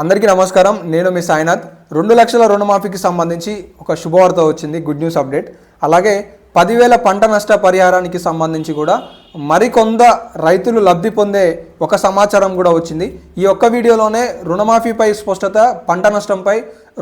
అందరికీ నమస్కారం. నేను మీ సాయినాథ్. రెండు లక్షల రుణమాఫీకి సంబంధించి ఒక శుభవార్త వచ్చింది గుడ్ న్యూస్ అప్డేట్. అలాగే పదివేల పంట నష్ట పరిహారానికి సంబంధించి కూడా మరికొంద రైతులు లబ్ధి పొందే ఒక సమాచారం కూడా వచ్చింది. ఈ ఒక్క వీడియోలోనే రుణమాఫీపై స్పష్టత పంట నష్టంపై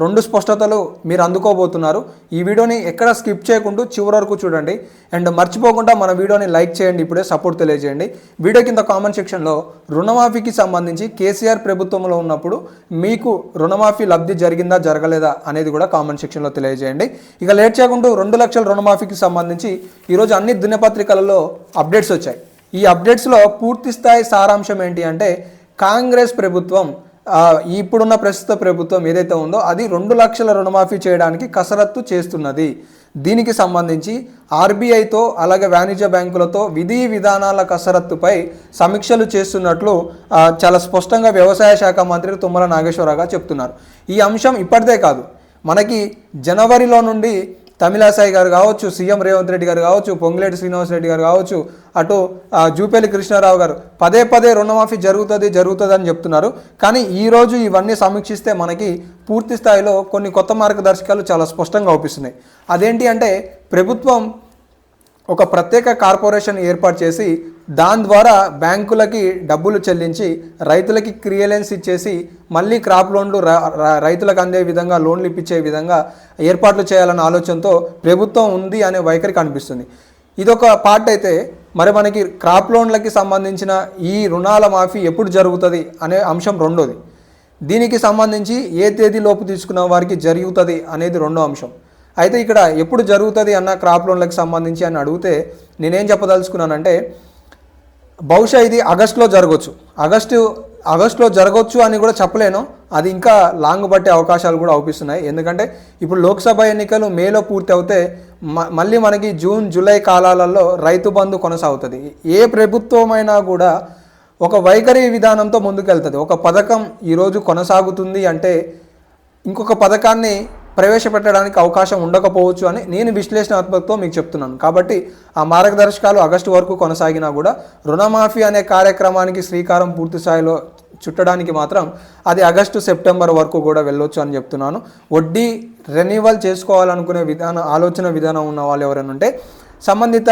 రెండు స్పష్టతలు మీరు అందుకోబోతున్నారు. ఈ వీడియోని ఎక్కడ స్కిప్ చేయకుండా చివరి వరకు చూడండి. అండ్ మర్చిపోకుండా మన వీడియోని లైక్ చేయండి ఇప్పుడే సపోర్ట్ తెలియజేయండి. వీడియో కింద కామెంట్ సెక్షన్లో రుణమాఫీకి సంబంధించి కేసీఆర్ ప్రభుత్వంలో ఉన్నప్పుడు మీకు రుణమాఫీ లబ్ధి జరిగిందా జరగలేదా అనేది కూడా కామెంట్ సెక్షన్లో తెలియజేయండి. ఇక లేట్ చేయకుండా రెండు లక్షల రుణమాఫీకి సంబంధించి ఈరోజు అన్ని దినపత్రికలలో అప్డేట్స్ వచ్చాయి. ఈ అప్డేట్స్లో పూర్తి స్థాయి సారాంశం ఏంటి అంటే కాంగ్రెస్ ప్రభుత్వం ఇప్పుడున్న ప్రస్తుత ప్రభుత్వం ఏదైతే ఉందో అది రెండు లక్షల రుణమాఫీ చేయడానికి కసరత్తు చేస్తున్నది. దీనికి సంబంధించి ఆర్బీఐతో అలాగే వాణిజ్య బ్యాంకులతో విధి విధానాల కసరత్తుపై సమీక్షలు చేస్తున్నట్లు చాలా స్పష్టంగా వ్యవసాయ శాఖ మంత్రి తుమ్మల నాగేశ్వరరావు గారు చెప్తున్నారు. ఈ అంశం ఇప్పటిదే కాదు. మనకి జనవరిలో నుండి తమిళాసాయి గారు కావచ్చు సీఎం రేవంత్ రెడ్డి గారు కావచ్చు పొంగులేటి శ్రీనివాస్ రెడ్డి గారు కావచ్చు అటు జూపేలి కృష్ణారావు గారు పదే పదే రుణమాఫీ జరుగుతుంది జరుగుతుంది అని చెప్తున్నారు. కానీ ఈరోజు ఇవన్నీ సమీక్షిస్తే మనకి పూర్తి స్థాయిలో కొన్ని కొత్త మార్గదర్శకాలు చాలా స్పష్టంగా అవుపిస్తున్నాయి అదేంటి అంటే ప్రభుత్వం ఒక ప్రత్యేక కార్పొరేషన్ ఏర్పాటు చేసి దాని ద్వారా బ్యాంకులకి డబ్బులు చెల్లించి రైతులకి క్రియలెన్స్ ఇచ్చేసి మళ్ళీ క్రాప్ లోన్లు రైతులకు అందే విధంగా లోన్లు ఇప్పించే విధంగా ఏర్పాట్లు చేయాలన్న ఆలోచనతో ప్రభుత్వం ఉంది అనే వైఖరి కనిపిస్తుంది. ఇదొక పార్ట్ అయితే మరి మనకి క్రాప్ లోన్లకి సంబంధించిన ఈ రుణాల మాఫీ ఎప్పుడు జరుగుతుంది అనే అంశం రెండోది. దీనికి సంబంధించి ఏ తేదీలోపు తీసుకున్న వారికి జరుగుతుంది అనేది రెండో అంశం. అయితే ఇక్కడ ఎప్పుడు జరుగుతుంది అన్న క్రాప్ లోన్లకు సంబంధించి అని అడిగితే నేనేం చెప్పదలుచుకున్నానంటే బహుశా ఇది ఆగస్టులో జరగవచ్చు ఆగస్టు ఆగస్టులో జరగవచ్చు అని కూడా చెప్పలేను. అది ఇంకా లాంగ్ పట్టే అవకాశాలు కూడా అవుపిస్తున్నాయి. ఎందుకంటే ఇప్పుడు లోక్సభ ఎన్నికలు మేలో పూర్తి అవుతే మ- మళ్ళీ మనకి జూన్ జూలై కాలాలలో రైతు బంధు కొనసాగుతుంది. ఏ ప్రభుత్వమైనా కూడా ఒక వైఖరి విధానంతో ముందుకెళ్తుంది. ఒక పథకం ఈరోజు కొనసాగుతుంది అంటే ఇంకొక పథకాన్ని ప్రవేశపెట్టడానికి అవకాశం ఉండకపోవచ్చు అని నేను విశ్లేషణాత్మకతో మీకు చెప్తున్నాను. కాబట్టి ఆ మార్గదర్శకాలు ఆగస్టు వరకు కొనసాగినా కూడా రుణమాఫీ అనే కార్యక్రమానికి శ్రీకారం పూర్తి స్థాయిలో చుట్టడానికి మాత్రం అది ఆగస్టు సెప్టెంబర్ వరకు కూడా వెళ్ళొచ్చు అని చెప్తున్నాను. వడ్డీ రెన్యువల్ చేసుకోవాలనుకునే విధానం ఆలోచన విధానం ఉన్న వాళ్ళు ఎవరైనా ఉంటే సంబంధిత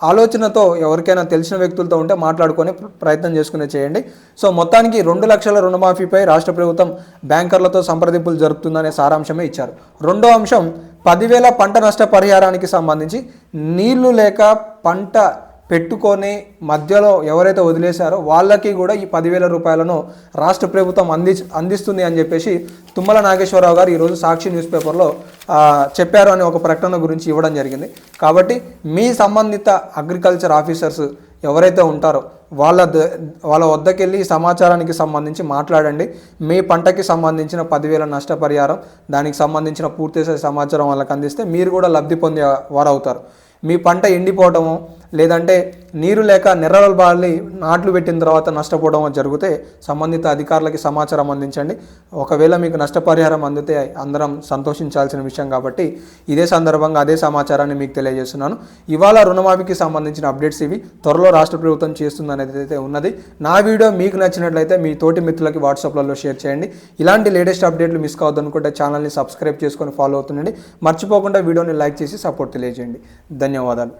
ఆలోచనతో ఎవరికైనా తెలిసిన వ్యక్తులతో ఉంటే మాట్లాడుకొని ప్రయత్నం చేసుకునే చేయండి. సో మొత్తానికి రెండు లక్షల రుణమాఫీపై రాష్ట్ర ప్రభుత్వం బ్యాంకర్లతో సంప్రదింపులు జరుపుతుందనే సారాంశమే ఇచ్చారు. రెండో అంశం పదివేల పంట నష్ట పరిహారానికి సంబంధించి నీళ్ళు లేక పంట పెట్టుకొని మధ్యలో ఎవరైతే వదిలేశారో వాళ్ళకి కూడా ఈ పదివేల రూపాయలను రాష్ట్ర ప్రభుత్వం అంది అందిస్తుంది అని చెప్పేసి తుమ్మల నాగేశ్వరరావు గారు ఈరోజు సాక్షి న్యూస్ పేపర్లో చెప్పారు అనే ఒక ప్రకటన గురించి ఇవ్వడం జరిగింది. కాబట్టి మీ సంబంధిత అగ్రికల్చర్ ఆఫీసర్స్ ఎవరైతే ఉంటారో వాళ్ళ ద- వాళ్ళ వద్దకెళ్ళి ఈ సమాచారానికి సంబంధించి మాట్లాడండి. మీ పంటకి సంబంధించిన పదివేల నష్టపరిహారం దానికి సంబంధించిన పూర్తి సమాచారం వాళ్ళకి అందిస్తే మీరు కూడా లబ్ధి పొందే వారు అవుతారు మీ పంట ఎండిపోవటము లేదంటే నీరు లేక నెర్రలు బాలి నాట్లు పెట్టిన తర్వాత నష్టపోవడం జరిగితే సంబంధిత అధికారులకి సమాచారం అందించండి. ఒకవేళ మీకు నష్టపరిహారం అందితే అందరం సంతోషించాల్సిన విషయం కాబట్టి ఇదే సందర్భంగా అదే సమాచారాన్ని మీకు తెలియజేస్తున్నాను. ఇవాళ రుణమాఫీకి సంబంధించిన అప్డేట్స్ ఇవి త్వరలో రాష్ట్ర ప్రభుత్వం చేస్తుంది అనేది అయితే ఉన్నది. నా వీడియో మీకు నచ్చినట్లయితే మీ తోటి మిత్రులకి వాట్సాప్లలో షేర్ చేయండి. ఇలాంటి లేటెస్ట్ అప్డేట్లు మిస్ కావద్దు అనుకుంటే ఛానల్ని సబ్స్క్రైబ్ చేసుకొని ఫాలో అవుతుండండి. మర్చిపోకుండా వీడియోని లైక్ చేసి సపోర్ట్ తెలియజేయండి. ధన్యవాదాలు.